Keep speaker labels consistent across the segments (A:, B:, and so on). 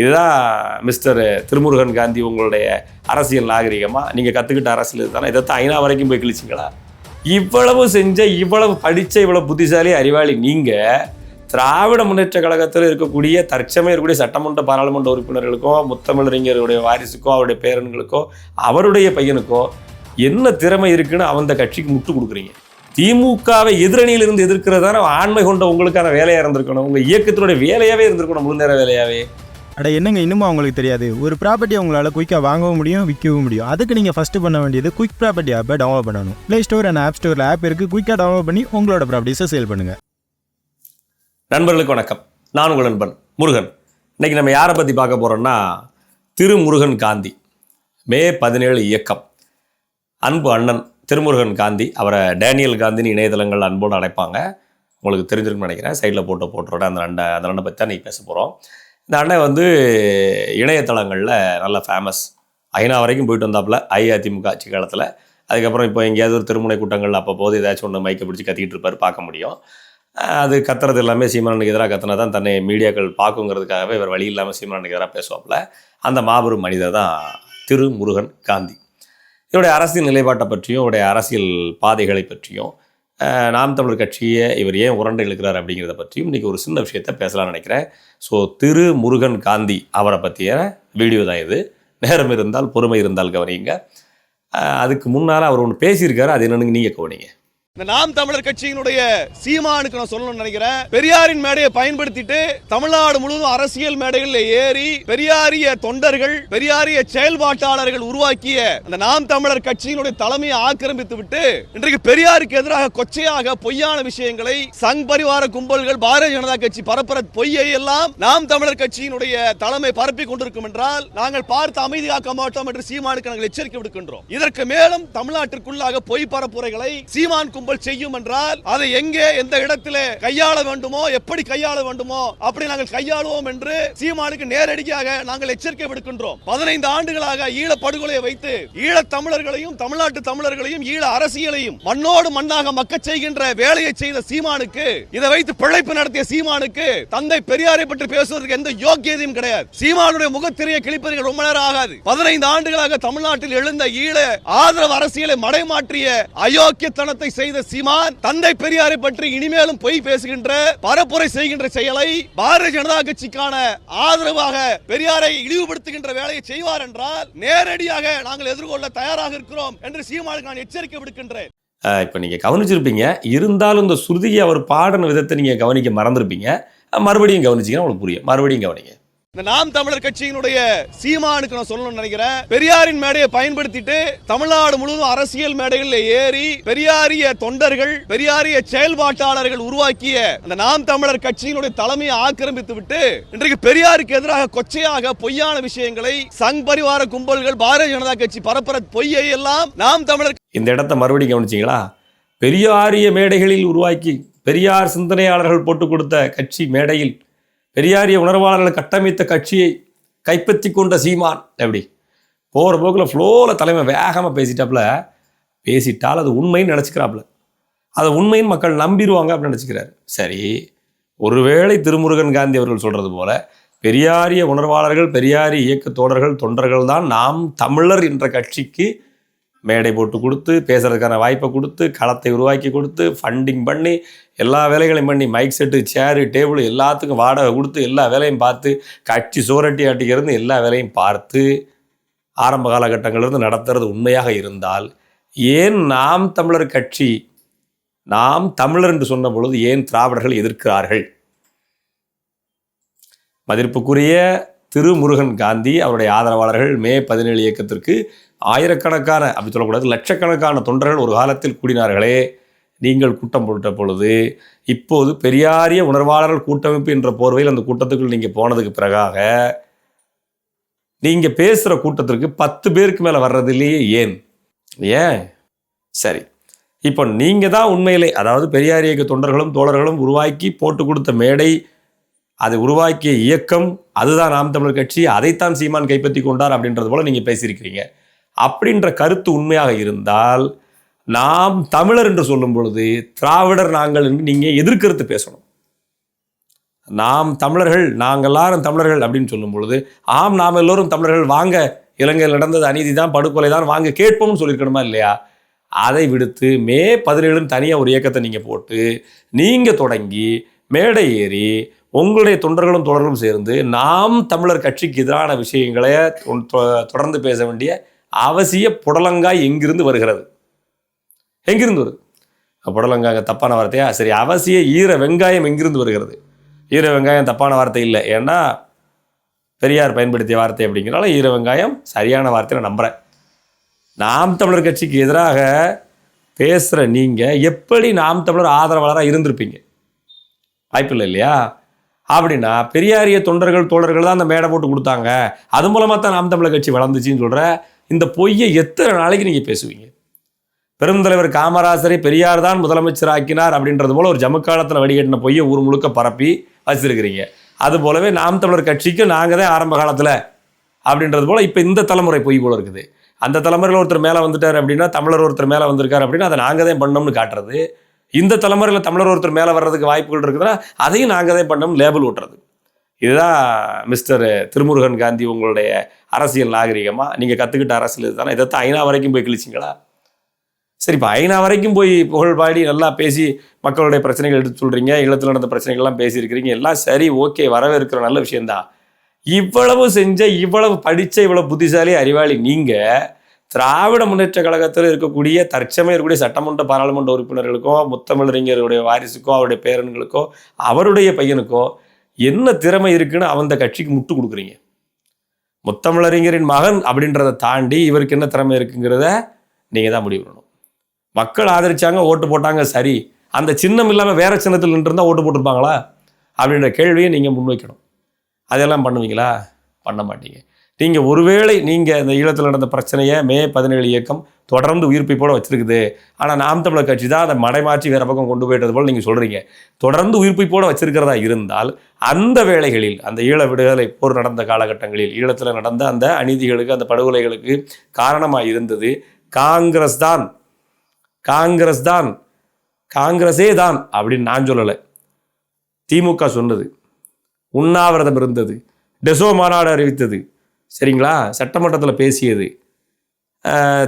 A: இதுதான் மிஸ்டர் திருமுருகன் காந்தி உங்களுடைய அரசியல் நாகரிகமாக நீங்கள் கற்றுக்கிட்ட அரசியல் இதுதானே? இதைத்தான் ஐநா வரைக்கும் போய் கிழிச்சிங்களா? இவ்வளவு செஞ்ச இவ்வளவு படித்த இவ்வளோ புத்திசாலி அறிவாளி நீங்கள் திராவிட முன்னேற்ற கழகத்தில் இருக்கக்கூடிய தற்சமயம் இருக்கக்கூடிய சட்டமன்ற பாராளுமன்ற உறுப்பினர்களுக்கோ முத்தமிழறிஞருடைய வாரிசுக்கோ அவருடைய பேரன்களுக்கோ அவருடைய பையனுக்கோ என்ன திறமை இருக்குன்னு அந்த கட்சிக்கு முட்டு கொடுக்குறீங்க. திமுகவை எதிரணியில் இருந்து எதிர்க்கிறதான ஆண்மை கொண்ட உங்களுக்கான வேலையாக இருந்திருக்கணும். உங்கள் இயக்கத்தினுடைய வேலையாகவே இருந்திருக்கணும் முழு நேர
B: அட என்னங்க இன்னும் அவங்களுக்கு தெரியாது? ஒரு ப்ராப்பர்ட்டி உங்களால் குயிக்காக வாங்கவும் முடியும் விற்கவும் முடியும். அதுக்கு நீங்கள் ஃபஸ்ட்டு பண்ண வேண்டியது குயிக் ப்ராப்பர்ட்டி ஆப்பை டவுன்லோட் பண்ணணும். ப்ளே ஸ்டோர் அண்ட் ஆப் ஸ்டோரில் ஆப் இருக்குது குயிக்காக டவுன்லோட் பண்ணி உங்களோட ப்ராப்பர்ட்டிஸை சேல் பண்ணுங்கள்
A: நண்பர்களுக்கு வணக்கம். நான் உங்கள் நண்பன் முருகன். இன்றைக்கி நம்ம யாரை பற்றி பார்க்க போகிறோம்னா திருமுருகன் காந்தி. மே பதினேழு இயக்கம். அன்பு அண்ணன் திருமுருகன் காந்தி அவரை டேனியல் காந்தின்னு இணையதளங்கள் அன்போடு அழைப்பாங்க. உங்களுக்கு தெரிஞ்சிருக்கும்னு நினைக்கிறேன். சைடில் போட்டு போட்டுறோட அந்த ரெண்டை அந்த ரெண்டை பற்றி தான் இன்றைக்கி பேச போகிறோம் இந்த அண்ணன் வந்து இணையதளங்களில் நல்ல ஃபேமஸ் ஐநா வரைக்கும் போயிட்டு வந்தாப்புல அஇஅதிமுக ஆட்சி காலத்தில். அதுக்கப்புறம் இப்போ எங்கேயாவது ஒரு திருமுனை கூட்டங்கள் அப்போது ஏதாச்சும் ஒன்று மைக்கை பிடிச்சி கத்திக்கிட்டு இருப்பார் பார்க்க முடியும். அது கத்துறது எல்லாமே சீமானுக்கு எதிராக கத்தினா தான் தன்னை மீடியாக்கள் பார்க்குங்கிறதுக்காகவே இவர் வழி இல்லாமல் சீமானுக்கு எதிராக பேசுவாப்புல. அந்த மாபெரும் மனிதர் தான் திரு முருகன் காந்தி. இவருடைய அரசியல் நிலைப்பாட்டை பற்றியும் இவருடைய அரசியல் பாதைகளை பற்றியும் நாம் தமிழர் கட்சியை இவர் ஏன் உரண்டை இழுக்கிறார் அப்படிங்கிறத பற்றியும் இன்றைக்கி ஒரு சின்ன விஷயத்தை பேசலாம்னு நினைக்கிறேன். ஸோ திரு முருகன் காந்தி அவரை பற்றிய வீடியோ தான் இது. நேரம் இருந்தால் பொறுமை இருந்தால் கவனிங்க அதுக்கு முன்னால் அவர் ஒன்று பேசியிருக்காரு. அது என்னன்னு நீங்கள் கவனிங்க.
C: இந்த நாம் தமிழர் கட்சியினுடைய சீமானுக்கு நான் சொல்லணும்னு நினைக்கிறேன். பெரியாரின் மேடையை பயன்படுத்திட்டு தமிழ்நாடு முழுவதும் அரசியல் மேடைகளில் ஏறி பெரியாரிய தொண்டர்கள் பெரியாரிய செயல்பாட்டாளர்கள் உருவாக்கிய அந்த நாம் தமிழர் கட்சியினுடைய தலைமையை ஆக்கிரமித்து விட்டு இன்றைக்கு பெரியாருக்கு எதிராக கொச்சையாக பொய்யான விஷயங்களை சங் பரிவார கும்பல்கள் பாரதிய ஜனதா கட்சி பரப்புற பொய்யை எல்லாம் நாம் தமிழர் கட்சியினுடைய தலைமை பரப்பி கொண்டிருக்கும் என்றால் நாங்கள் பார்த்து அமைதி காக்க மாட்டோம் என்று சீமானுக்கு நாங்கள் எச்சரிக்கை விடுக்கின்றோம். இதற்கு மேலும் தமிழ்நாட்டிற்குள்ளாக பொய் பரப்புரைகளை சீமான் கும்பல் செய்யும் என்றால் அதை எங்கே எந்த இடத்துல கையாள வேண்டுமோ எப்படி கையாள வேண்டுமோ அப்படி நாங்கள் கையாளுவோம் என்று சீமானுக்கு நேரடியாக நாங்கள் எச்சரிக்கை விடுக்கின்றோம். பதினைந்து ஆண்டுகளாக ஈழ படுகொலையை வைத்து ஈழ தமிழர்களையும் தமிழ்நாட்டு தமிழர்களையும் ஈழ அரசியலையும் மண்ணோடு மண்ணாக மக்கச் செய்கின்ற வேலையை செய்த சீமானுக்கு இதை வைத்து பிழைப்பு நடத்திய சீமானுக்கு தந்தை பெரியாரை பற்றி பேசுவதற்கு எந்த யோக்கியதையும் கிடையாது. சீமானுடைய முகத்திரையை கிழிப்பதற்கு ரொம்ப நேரம் ஆகாது. பதினைந்து ஆண்டுகளாக தமிழ்நாட்டில் எழுந்த ஈழ ஆதரவு அரசியலை மடைமாற்றிய அயோக்கியத்தனத்தை செய்த சீமான் தந்தை பெரியாரை பற்றி இனிமேலும் பொய் பேசுகின்ற பரப்புரை செய்கின்ற செயலை பாரதிய ஜனதா கட்சிக்கான ஆதரவாக பெரியாரை இழிவுபடுத்துகின்ற வேலையை செய்வார் என்றால் நேரடியாக நாங்கள் எதிர்கொள்ள தயாராக இருக்கிறோம் என்று சீமானுக்கு நான் எச்சரிக்கை விடுக்கின்றேன்.
A: இப்போ நீங்கள் கவனிச்சிருப்பீங்க. இருந்தாலும் இந்த ஸ்ருதியை அவர் பாடின விதத்தை நீங்கள் கவனிக்க மறந்துருப்பீங்க. மறுபடியும் கவனிச்சிங்கன்னா உங்களுக்கு புரியும். மறுபடியும் கவனிங்க.
C: இந்த நாம் தமிழர் கட்சியினுடைய சீமானுக்கு நான் சொல்லணும்னு நினைக்கிறேன். பெரியாரின் மேடையை பயன்படுத்திட்டு தமிழ்நாடு முழுவதும் அரசியல் மேடைகளில் ஏறி பெரியாரிய தொண்டர்கள் பெரியாரிய செயல்பாட்டாளர்கள் உருவாக்கிய அந்த நாம் தமிழர் கட்சியினுடைய தலைமையை ஆக்கிரமித்து விட்டு இன்றைக்கு பெரியாருக்கு எதிராக கொச்சையாக பொய்யான விஷயங்களை சங் பரிவார கும்பல்கள் பாரதிய ஜனதா கட்சி பரப்புற பொய்யை எல்லாம் நாம் தமிழர்
A: இந்த இடத்த மறுபடியும் கவனிச்சிங்களா? பெரியாரிய மேடைகளில் உருவாக்கி பெரியார் சிந்தனையாளர்கள் போட்டு கொடுத்த கட்சி மேடையில் பெரியாரிய உணர்வாளர்களை கட்டமைத்த கட்சியை கைப்பற்றி கொண்ட சீமான் எப்படி? போகிற போக்கில் ஃப்ளோவில் தலைமை வேகமாக பேசிட்டாப்புல பேசிட்டால் அது உண்மைன்னு நினச்சிக்கிறாப்புல அதை உண்மைன்னு மக்கள் நம்பிடுவாங்க அப்படின்னு நினச்சிக்கிறாரு. சரி ஒருவேளை திருமுருகன் காந்தி அவர்கள் சொல்கிறது போல பெரியாரிய உணர்வாளர்கள் பெரியாரிய இயக்க தோழர்கள் தொண்டர்கள் தான் நாம் தமிழர் என்ற கட்சிக்கு மேடை போட்டு கொடுத்து பேசுகிறதுக்கான வாய்ப்பை கொடுத்து களத்தை உருவாக்கி கொடுத்து ஃபண்டிங் பண்ணி எல்லா வேலைகளையும் பண்ணி மைக் செட்டு சேரு டேபிள் எல்லாத்துக்கும் வாடகை கொடுத்து எல்லா வேலையும் பார்த்து கட்சி சோரட்டி ஆட்டிக்கிறது எல்லா வேலையும் பார்த்து ஆரம்ப காலகட்டங்களிலிருந்து நடத்துறது உண்மையாக இருந்தால் ஏன் நாம் தமிழர் கட்சி நாம் தமிழர் என்று சொன்ன பொழுது ஏன் திராவிடர்கள் எதிர்க்கிறார்கள்? மதிப்புக்குரிய திருமுருகன் காந்தி அவருடைய ஆதரவாளர்கள் மே பதினேழு இயக்கத்திற்கு ஆயிரக்கணக்கான அப்படி சொல்லக்கூடாது லட்சக்கணக்கான தொண்டர்கள் ஒரு காலத்தில் கூடினார்களே நீங்கள் கூட்டம் போட்ட பொழுது இப்போது பெரியாரிய உணர்வாளர்கள் கூட்டமைப்பு என்ற போர்வையில் அந்த கூட்டத்துக்குள் நீங்கள் போனதுக்கு பிறகாக நீங்கள் பேசுகிற கூட்டத்திற்கு பத்து பேருக்கு மேலே வர்றதிலேயே ஏன்? ஏன்? சரி. இப்போ நீங்கள் தான் உண்மையிலே அதாவது பெரியார் இயக்க தொண்டர்களும் தோழர்களும் உருவாக்கி போட்டு கொடுத்த மேடை அதை உருவாக்கிய இயக்கம் அதுதான் நாம் தமிழர் கட்சி அதைத்தான் சீமான் கைப்பற்றி கொண்டார் அப்படின்றது போல் நீங்கள் பேசியிருக்கிறீங்க. அப்படின்ற கருத்து உண்மையாக இருந்தால் நாம் தமிழர் என்று சொல்லும் பொழுது திராவிடர் நாங்கள் என்று நீங்கள் எதிர்கருத்து பேசணும். நாம் தமிழர்கள் நாங்கள் எல்லாரும் தமிழர்கள் அப்படின்னு சொல்லும் பொழுது ஆம் நாம் எல்லோரும் தமிழர்கள் வாங்க இலங்கையில் நடந்தது அநீதி தான் படுகொலை தான் வாங்க கேட்போம்னு சொல்லியிருக்கணுமா இல்லையா? அதை விடுத்து மே பதினேழுன்னு தனியாக ஒரு இயக்கத்தை நீங்கள் போட்டு நீங்கள் தொடங்கி மேடை ஏறி உங்களுடைய தொண்டர்களும் தொடர்களும் சேர்ந்து நாம் தமிழர் கட்சிக்கு எதிரான விஷயங்களை தொ- தொடர்ந்து பேச வேண்டிய அவசிய புடலங்காய் எங்கிருந்து வருகிறது? எங்கிருந்து வருது? புடலங்காய் தப்பான வார்த்தையா? சரி அவசிய ஈர வெங்காயம் எங்கிருந்து வருகிறது? ஈர வெங்காயம் தப்பான வார்த்தை இல்லை. ஏன்னா பெரியார் பயன்படுத்திய வார்த்தை அப்படிங்கிறனால ஈர வெங்காயம் சரியான வார்த்தையை நான் நம்புகிறேன் நாம் தமிழர் கட்சிக்கு எதிராக பேசுகிற நீங்கள் எப்படி நாம் தமிழர் ஆதரவாளராக இருந்திருப்பீங்க? வாய்ப்பில்லை இல்லையா? அப்படின்னா பெரியாரிய தொண்டர்கள் தோழர்கள் தான் அந்த மேடை போட்டு கொடுத்தாங்க. அது மூலமாக தான் நாம் தமிழர் கட்சி வளர்ந்துச்சின்னு சொல்கிற இந்த பொய்யை எத்தனை நாளைக்கு நீங்கள் பேசுவீங்க? பெருந்தலைவர் காமராசரை பெரியார் தான் முதலமைச்சர் ஆக்கினார் அப்படின்றது போல ஒரு ஜமுக்காலத்தில் வடிகட்டின பொய்யை ஊர் முழுக்க பரப்பி வச்சிருக்கிறீங்க. அது போலவே நாம் தமிழர் கட்சிக்கு நாங்கள் தான் ஆரம்ப காலத்தில் அப்படின்றது போல் இப்போ இந்த தலைமுறை பொய் போல் இருக்குது. அந்த தலைமுறையில் ஒருத்தர் மேலே வந்துட்டார் அப்படின்னா தமிழர் ஒருத்தர் மேலே வந்திருக்கார் அப்படின்னா அதை நாங்கள் தான் பண்ணோம்னு காட்டுறது. இந்த தலைமுறையில் தமிழர் ஒருத்தர் மேலே வர்றதுக்கு வாய்ப்புகள் இருக்குதுன்னா அதையும் நாங்கள் தான் பண்ணோம்னு லேபிள் ஓட்டுறது. இதுதான் மிஸ்டர் திருமுருகன் காந்தி உங்களுடைய அரசியல் நாகரிகமாக நீங்கள் கற்றுக்கிட்ட அரசியல் இதுதானே? இதைத்தான் ஐநா வரைக்கும் போய் கிழிச்சிங்களா? சரி இப்போ ஐநா வரைக்கும் போய் புகழ் பாடி நல்லா பேசி மக்களுடைய பிரச்சனைகள் எடுத்து சொல்கிறீங்க இல்லத்தில் நடந்த பிரச்சனைகள்லாம் பேசியிருக்கிறீங்க எல்லாம் சரி ஓகே வரவேற்கிற நல்ல விஷயந்தான் இவ்வளவு செஞ்ச இவ்வளவு படித்த இவ்வளவு புத்திசாலி அறிவாளி நீங்கள் திராவிட முன்னேற்ற கழகத்தில் இருக்கக்கூடிய தற்சமயம் இருக்கக்கூடிய சட்டமன்ற பாராளுமன்ற உறுப்பினர்களுக்கோ முத்தமிழறிஞருடைய வாரிசுக்கோ அவருடைய பேரன்களுக்கோ அவருடைய பையனுக்கோ என்ன திறமை இருக்குன்னு அந்த கட்சிக்கு முட்டு கொடுக்குறீங்க. முத்தமிழறிஞரின் மகன் அப்படின்றத தாண்டி இவருக்கு என்ன திறமை இருக்குங்கிறத நீங்கள் தான் முடிவு பண்ணணும். மக்கள் ஆதரிச்சாங்க ஓட்டு போட்டாங்க சரி. அந்த சின்னம் இல்லாமல் வேற சின்னத்தில் நின்றுருந்தா ஓட்டு போட்டிருப்பாங்களா? அப்படின்ற கேள்வியை நீங்கள் முன்வைக்கணும். அதெல்லாம் பண்ணுவீங்களா? பண்ண மாட்டீங்க. நீங்கள் ஒருவேளை நீங்கள் இந்த ஈழத்தில் நடந்த பிரச்சனையை மே பதினேழு இயக்கம் தொடர்ந்து உயிர்ப்பிப்போட வச்சிருக்குது. ஆனால் நாம் தமிழர் கட்சி தான் அதை மடைமாற்றி வேறு பக்கம் கொண்டு போயிட்டது போல் நீங்கள் சொல்கிறீங்க தொடர்ந்து உயிர்ப்பிப்போட வச்சிருக்கிறதா இருந்தால் அந்த வேளைகளில் அந்த ஈழ விடுதலை போர் நடந்த காலகட்டங்களில் ஈழத்தில் நடந்த அந்த அநீதிகளுக்கு அந்த படுகொலைகளுக்கு காரணமாக இருந்தது. காங்கிரஸ் தான். காங்கிரஸ் தான். காங்கிரஸே தான் அப்படின்னு நான் சொல்லலை. திமுக சொன்னது. உண்ணாவிரதம் இருந்தது. டெசோ மாநாடு அறிவித்தது. சரிங்களா? சட்டமன்றத்தில் பேசியது.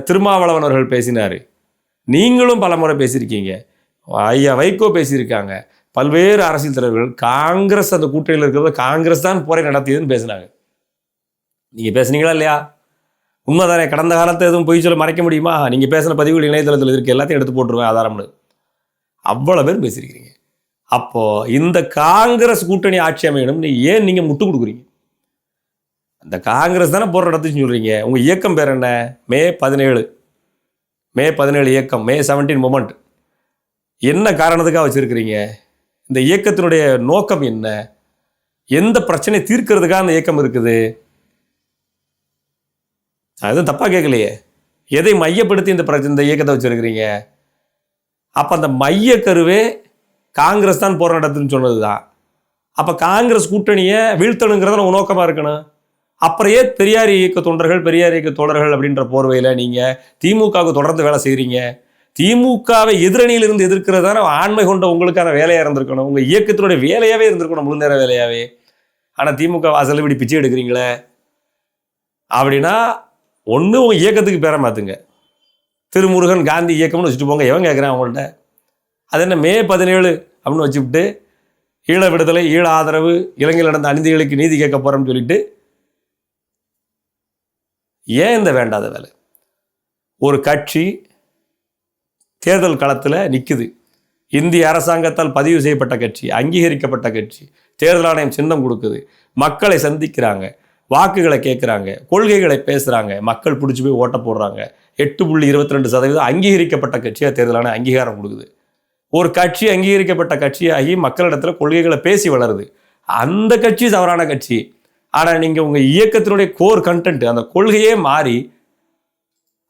A: திருமாவளவன் அவர்கள் பேசினார். நீங்களும் பலமுறை பேசியிருக்கீங்க. ஐயா வைகோ பேசியிருக்காங்க. பல்வேறு அரசியல் தலைவர்கள் காங்கிரஸ் அந்த கூட்டணியில் இருக்கிறத காங்கிரஸ் தான் போரை நடத்தியதுன்னு பேசினாங்க. நீங்கள் பேசுனீங்களா இல்லையா? உண்மைதானே கடந்த காலத்தை எதுவும் பொய் சொல்ல மறைக்க முடியுமா? நீங்கள் பேசின பதிவுகள் இணையதளத்தில் இருக்க எல்லாத்தையும் எடுத்து போட்டுருவேன் ஆதாரம்னு. அவ்வளோ பேர் பேசியிருக்கிறீங்க. அப்போது இந்த காங்கிரஸ் கூட்டணி ஆட்சி அமையணும்னு ஏன் நீங்கள் முட்டு கொடுக்குறீங்க? இந்த காங்கிரஸ் தானே போற நடத்துச்சுன்னு சொல்கிறீங்க உங்கள் இயக்கம் பேர் என்ன? மே பதினேழு. மே பதினேழு இயக்கம் மே செவன்டீன் மூமெண்ட் என்ன காரணத்துக்காக வச்சுருக்கிறீங்க? இந்த இயக்கத்தினுடைய நோக்கம் என்ன? எந்த பிரச்சனையை தீர்க்கிறதுக்காக அந்த இயக்கம் இருக்குது? அதுவும் தப்பாக கேட்கலையே. எதை மையப்படுத்தி இந்த பிரச்சனை இந்த இயக்கத்தை வச்சுருக்கிறீங்க? அப்போ அந்த மைய கருவே காங்கிரஸ் தான் போராட்டத்துன்னு நடத்துன்னு சொன்னது தான் அப்போ காங்கிரஸ் கூட்டணியை வீழ்த்தணுங்கிறத உன் நோக்கமாக இருக்கணும். அப்புறையே பெரியார் இயக்க தொண்டர்கள் பெரியார் இயக்க தோழர்கள் அப்படின்ற போர்வையில் நீங்கள் திமுகவுக்கு தொடர்ந்து வேலை செய்கிறீங்க திமுகவை எதிரணியிலிருந்து எதிர்க்கிறதான ஆண்மை கொண்ட உங்களுக்கான வேலையாக இருந்திருக்கணும். உங்கள் இயக்கத்தினுடைய வேலையாகவே இருந்திருக்கணும் முழு நேர வேலையாகவே ஆனால் திமுக வாசல் இப்படி பிச்சை எடுக்கிறீங்களே? அப்படின்னா ஒன்று உங்கள் இயக்கத்துக்கு பேரை மாற்றுங்க திருமுருகன் காந்தி இயக்கம்னு வச்சுட்டு போங்க. எவன் கேட்குறேன் அவங்கள்ட்ட அது என்ன மே பதினேழு அப்படின்னு வச்சுக்கிட்டு ஈழ விடுதலை ஈழ ஆதரவு இலங்கையில் நடந்த அநீதிகளுக்கு நீதி கேட்க போகிறோம்னு சொல்லிட்டு ஏன் இந்த வேண்டாத வேலை? ஒரு கட்சி தேர்தல் களத்தில் நிற்குது இந்திய அரசாங்கத்தால் பதிவு செய்யப்பட்ட கட்சி அங்கீகரிக்கப்பட்ட கட்சி தேர்தல் ஆணையம் சின்னம் கொடுக்குது. மக்களை சந்திக்கிறாங்க வாக்குகளை கேட்குறாங்க கொள்கைகளை பேசுகிறாங்க மக்கள் பிடிச்சி போய் ஓட்ட போடுறாங்க. எட்டு புள்ளி இருபத்தி ரெண்டு சதவீதம் அங்கீகரிக்கப்பட்ட கட்சியாக தேர்தல் ஆணையம் அங்கீகாரம் கொடுக்குது. ஒரு கட்சி அங்கீகரிக்கப்பட்ட கட்சியாகி மக்களிடத்தில் கொள்கைகளை பேசி வளருது. அந்த கட்சி தவறான கட்சி. ஆனால் நீங்கள் உங்கள் இயக்கத்தினுடைய கோர் கண்டென்ட் அந்த கொள்கையே மாறி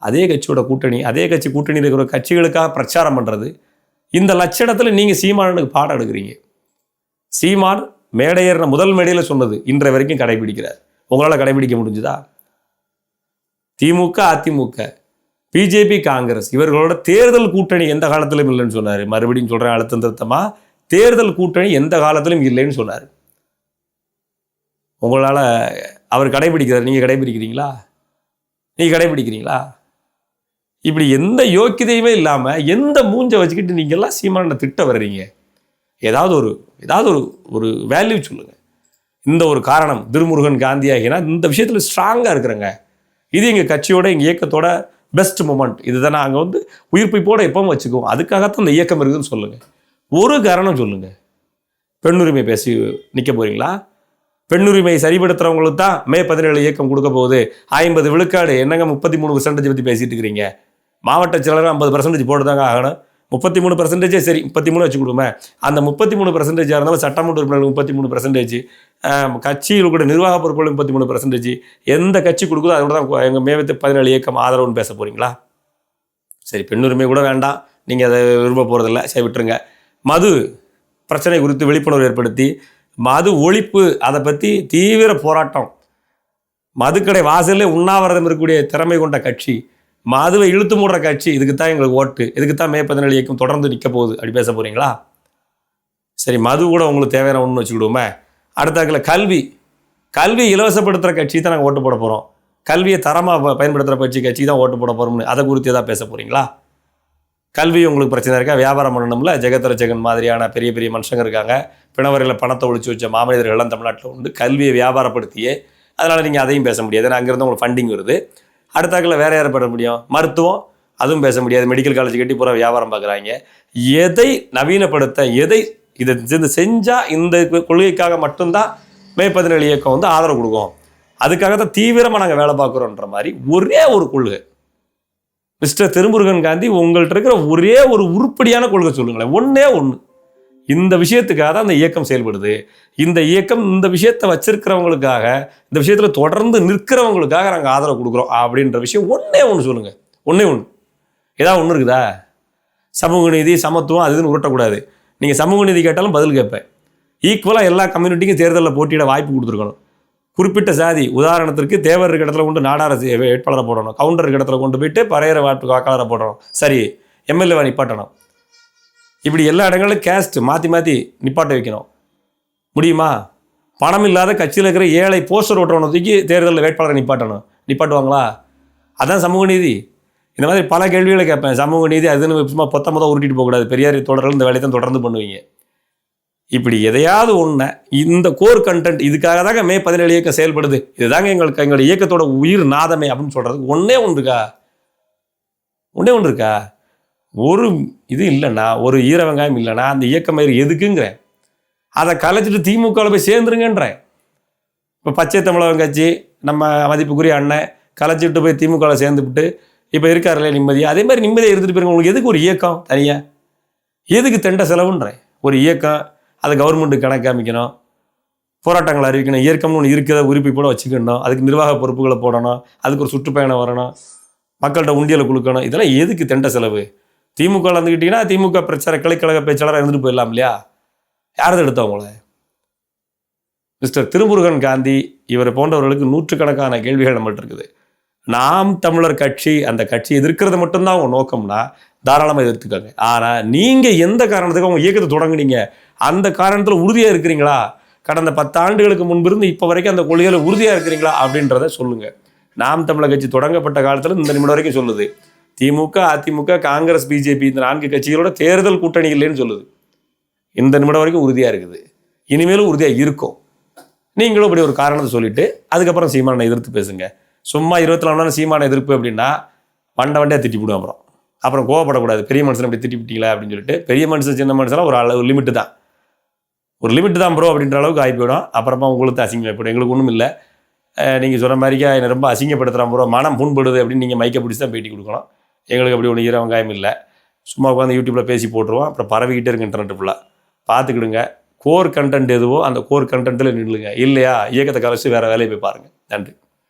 A: அதே கட்சியோட கூட்டணி அதே கட்சி கூட்டணியில் இருக்கிற கட்சிகளுக்காக பிரச்சாரம் பண்ணுறது இந்த லட்சணத்தில் நீங்கள் சீமானனுக்கு பாடம் எடுக்கிறீங்க. சீமான் மேடையேறின முதல் மேடையில் சொன்னது இன்றை வரைக்கும் கடைபிடிக்கிறார். உங்களால் கடைபிடிக்க முடிஞ்சுதா? திமுக அதிமுக பிஜேபி காங்கிரஸ் இவர்களோட தேர்தல் கூட்டணி எந்த காலத்திலும் இல்லைன்னு சொன்னார். மறுபடியும் சொல்கிறேன் அழுத்தம் திருத்தமாக தேர்தல் கூட்டணி எந்த காலத்திலும் இல்லைன்னு சொன்னார். உங்களால் அவர் கடைபிடிக்கிறார். நீங்கள் கடைபிடிக்கிறீங்களா? நீங்கள் கடைபிடிக்கிறீங்களா? இப்படி எந்த யோக்கியதையுமே இல்லாமல் எந்த மூஞ்சை வச்சுக்கிட்டு நீங்கள்லாம் சீமானை திட்ட வர்றீங்க? ஏதாவது ஒரு ஏதாவது ஒரு ஒரு வேல்யூ சொல்லுங்கள் இந்த ஒரு காரணம் திருமுருகன் காந்தி ஆகினா இந்த விஷயத்தில் ஸ்ட்ராங்காக இருக்கிறேங்க. இது எங்கள் கட்சியோட எங்கள் இயக்கத்தோட பெஸ்ட் மூமெண்ட் இதுதான் நாங்கள் வந்து உயிர்ப்பிப்போட எப்பவும் வச்சுக்குவோம். அதுக்காகத்தான் இந்த இயக்கம் இருக்குதுன்னு சொல்லுங்கள் ஒரு காரணம் சொல்லுங்கள் பெண்ணுரிமை பேசி நிற்க போகிறீங்களா பெண்ணுரிமை சரிபடுத்துறவங்களுக்கு தான் மே பதினேழு இயக்கம் கொடுக்க போகுது. ஐம்பது விழுக்காடு. என்னங்க முப்பத்தி மூணு பர்சன்டேஜ் பற்றி பேசிட்டு இருக்கிறீங்க? மாவட்ட செயலர் ஐம்பது பர்சன்டேஜ் போட்டு தாங்க ஆகணும். முப்பத்தி மூணு பர்சன்டேஜே சரி. முப்பத்தி மூணு வச்சு கொடுமே அந்த முப்பத்தி மூணு பர்சன்டேஜாக இருந்தாலும் சட்டமன்ற உறுப்பினர்கள் முப்பத்தி மூணு பர்சன்டேஜ் கட்சியில் கூட நிர்வாக பொறுப்புகள் முப்பத்தி மூணு பர்சன்டேஜ் எந்த கட்சி கொடுக்குதோ அதோட தான் எங்கள் மேவத்து பதினேழு இயக்கம் ஆதரவுன்னு பேச போகிறீங்களா சரி பெண்ணுரிமை கூட வேண்டாம். நீங்கள் அதை விரும்ப போகிறதில்ல சரி விட்டுருங்க. மது பிரச்சனை குறித்து விழிப்புணர்வு ஏற்படுத்தி மது ஒழிப்பு அதை பற்றி தீவிர போராட்டம். மதுக்கடை வாசல்லே உண்ணாவிரதம் இருக்கக்கூடிய திறமை கொண்ட கட்சி மதுவை இழுத்து மூடுற கட்சி இதுக்கு தான் எங்களுக்கு ஓட்டு இதுக்கு தான் மே பதினேழு இயக்கம் தொடர்ந்து நிற்க போகுது. அப்படி பேச போகிறீங்களா சரி மது கூட உங்களுக்கு தேவையான ஒன்று வச்சுக்கிடுவோமே. அடுத்தாக்கில் கல்வி. கல்வி இலவசப்படுத்துகிற கட்சி தான் நாங்கள் ஓட்டு போட போகிறோம் கல்வியை தரமாக பயன்படுத்துகிற கட்சி கட்சி தான் ஓட்டு போட போகிறோம்னு அதை குறித்து ஏதாவது பேச போகிறீங்களா கல்வி உங்களுக்கு பிரச்சனை இருக்கா? வியாபாரம் பண்ணணும்ல? ஜெகதர ஜெகன் மாதிரியான பெரிய பெரிய மனுஷங்க இருக்காங்க. பிணவரையில் பணத்தை ஒழிச்சு வச்ச மாமனிதர்கள்லாம் தமிழ்நாட்டில் உண்டு. கல்வியை வியாபாரப்படுத்தியே அதனால் நீங்கள் அதையும் பேச முடியாது. ஏன்னா அங்கேருந்து உங்களுக்கு ஃபண்டிங் வருது. அடுத்தாக்கில் வேற யார் பண்ண முடியும்? மருத்துவம்? அதுவும் பேச முடியாது. மெடிக்கல் காலேஜ் கட்டி பூரா வியாபாரம் பார்க்குறாங்க எதை நவீனப்படுத்த எதை இதை இது செஞ்சால் இந்த கொள்கைக்காக மட்டும்தான் மே பதினேழு இயக்கம் வந்து ஆதரவு கொடுக்கும். அதுக்காக தான் தீவிரமாக நாங்கள் வேலை பார்க்குறோன்ற மாதிரி ஒரே ஒரு கொள்கை. மிஸ்டர் திருமுருகன் காந்தி உங்கள்கிட்ட இருக்கிற ஒரே ஒரு உருப்படியான கொள்கை சொல்லுங்களேன். ஒன்றே ஒன்று இந்த விஷயத்துக்காக தான் அந்த இயக்கம் செயல்படுது. இந்த இயக்கம் இந்த விஷயத்தை வச்சிருக்கிறவங்களுக்காக இந்த விஷயத்தில் தொடர்ந்து நிற்கிறவங்களுக்காக நாங்கள் ஆதரவு கொடுக்குறோம் அப்படின்ற விஷயம் ஒன்றே ஒன்று சொல்லுங்கள் ஒன்றே ஒன்று ஏதாவது ஒன்று இருக்குதா? சமூக நீதி சமத்துவம் அது இதுன்னு உருட்டக்கூடாது. நீங்கள் சமூக நீதி கேட்டாலும் பதில் கேட்பேன். ஈக்குவலாக எல்லா கம்யூனிட்டிக்கும் தேர்தலில் போட்டியிட வாய்ப்பு கொடுத்துருக்கணும். குறிப்பிட்ட சாதி உதாரணத்திற்கு தேவர் இருக்க இடத்துல கொண்டு நாடார வேட்பாளரை போடணும். கவுண்டர் இருக்க இடத்துல கொண்டு போயிட்டு பறையற வாட்டு வாக்காளரை போடணும். சரி எம்எல்ஏவை நிப்பாட்டணும். இப்படி எல்லா இடங்களிலும் கேஸ்ட் மாற்றி மாற்றி நிப்பாட்ட வைக்கணும். முடியுமா? பணம் இல்லாத கட்சியில் இருக்கிற ஏழை போஸ்டர் ஓட்டுறவனை தூக்கி தேர்தலில் வேட்பாளரை நிப்பாட்டணும். நிப்பாட்டுவாங்களா? அதான் சமூக நீதி. இந்த மாதிரி பல கேள்விகளை கேட்பேன். சமூக நீதி அதுன்னு சும்மா பொத்த மொத்தம் உருட்டிட்டு போகக்கூடாது. பெரியார் தொடர்கள் இந்த வேலையை தான் தொடர்ந்து பண்ணுவீங்க. இப்படி எதையாவது ஒன்று இந்த கோர் கண்டென்ட் இதுக்காக தாங்க மே பதினேழு இயக்கம் செயல்படுது. இதுதாங்க எங்களுக்கு எங்களோட இயக்கத்தோட உயிர் நாதமே அப்படின்னு சொல்கிறதுக்கு ஒன்றே ஒன்று இருக்கா ஒன்றே ஒன்று இருக்கா ஒரு இது இல்லைண்ணா ஒரு ஈர வெங்காயம் இல்லைண்ணா அந்த இயக்க மயிறு எதுக்குங்கிறேன் அதை கலைச்சிட்டு திமுகவில் போய் சேர்ந்துருங்கன்றேன் இப்போ பச்சை தமிழகம் கட்சி நம்ம மதிப்புக்குரிய அண்ணன் கலைச்சிட்டு போய் திமுகவில் சேர்ந்துவிட்டு இப்போ இருக்காருல்ல நிம்மதியாக அதே மாதிரி நிம்மதியாக இருந்துட்டு போயிருங்க. உங்களுக்கு எதுக்கு ஒரு இயக்கம் தனியாக எதுக்கு தெண்ட செலவுன்றேன் ஒரு இயக்கம் அதை கவர்மெண்ட்டு கணக்கு காமிக்கணும். போராட்டங்கள் அறிவிக்கணும். இயக்கம்னு ஒன்று இருக்கிறத உறுப்பிப்போட வச்சுக்கணும். அதுக்கு நிர்வாக பொறுப்புகளை போடணும். அதுக்கு ஒரு சுற்றுப்பயணம் வரணும். மக்கள்கிட்ட உண்டியலை கொடுக்கணும். இதெல்லாம் எதுக்கு தெண்ட செலவு? திமுக வந்துக்கிட்டிங்கன்னா திமுக பிரச்சார கிளைக்கழக பேச்சாளராக இருந்துட்டு போயிடலாம் இல்லையா? யாரது எடுத்தவங்கள மிஸ்டர் திருமுருகன் காந்தி இவரை போன்றவர்களுக்கு நூற்றுக்கணக்கான கேள்விகள் நம்மள்ட்ட இருக்குது. நாம் தமிழர் கட்சி அந்த கட்சி எதிர்க்கிறது மட்டும்தான் அவங்க நோக்கம்னா தாராளமாக எதிர்த்துக்கோங்க. ஆனால் நீங்கள் எந்த காரணத்துக்கு அவங்க இயக்கத்தை தொடங்குனீங்க? அந்த காரணத்தில் உறுதியாக இருக்கிறீங்களா? கடந்த பத்து ஆண்டுகளுக்கு முன்பிருந்து இப்போ வரைக்கும் அந்த கொள்கையில் உறுதியாக இருக்கிறீங்களா? அப்படின்றத சொல்லுங்கள் நாம் தமிழர் கட்சி தொடங்கப்பட்ட காலத்தில் இந்த நிமிடம் வரைக்கும் சொல்லுது. திமுக அதிமுக காங்கிரஸ் பிஜேபி இந்த நான்கு கட்சிகளோட தேர்தல் கூட்டணி இல்லைன்னு சொல்லுது. இந்த நிமிடம் வரைக்கும் உறுதியாக இருக்குது. இனிமேலும் உறுதியாக இருக்கும். நீங்களும் இப்படி ஒரு காரணத்தை சொல்லிட்டு அதுக்கப்புறம் சீமானை எதிர்த்து பேசுங்க. சும்மா இருபத்தி நாலு மணி சீமானை எதிர்ப்பு அப்படின்னா வண்டை வண்டியாக திட்டி விடுவோம் அப்புறம். அப்புறம் கோவப்படக்கூடாது. பெரிய மனுஷன் அப்படி திட்டி விட்டீங்களா அப்படின்னு சொல்லிட்டு பெரிய மனுஷன் சின்ன மனுஷனா ஒரு அளவு லிமிட்டு தான். ஒரு லிமிட்டு தான் ப்ரோ அப்படின்ற அளவுக்கு ஆகி போயிடும். அப்புறமா உங்களுக்கு அசிங்கம் எங்களுக்கு ஒன்றும் இல்லை. நீங்கள் சொன்ன மாதிரிக்கா என்னை ரொம்ப அசிங்கப்படுத்துகிறான் ப்ரோ மனம் புண்படுது அப்படின்னு நீங்கள் மைக்கை பிடிச்சி தான் பேட்டி கொடுக்கணும். எங்களுக்கு அப்படி ஒன்று ஈர வெங்காயம் இல்லை. சும்மா உட்காந்து யூடியூப்பில் பேசி போட்டுருவோம். அப்புறம் பரவிக்கிட்டே இருக்கு இன்டர்நெட் ஃபுல்லாக பார்த்துக்கிடுங்க. கோர் கண்டென்ட் எதுவோ அந்த கோர் கண்டென்ட்டில் நின்றுங்க இல்லையா? இயக்கத்தை கலைச்சு வேறு வேலையை போய் பாருங்கள் நன்றி.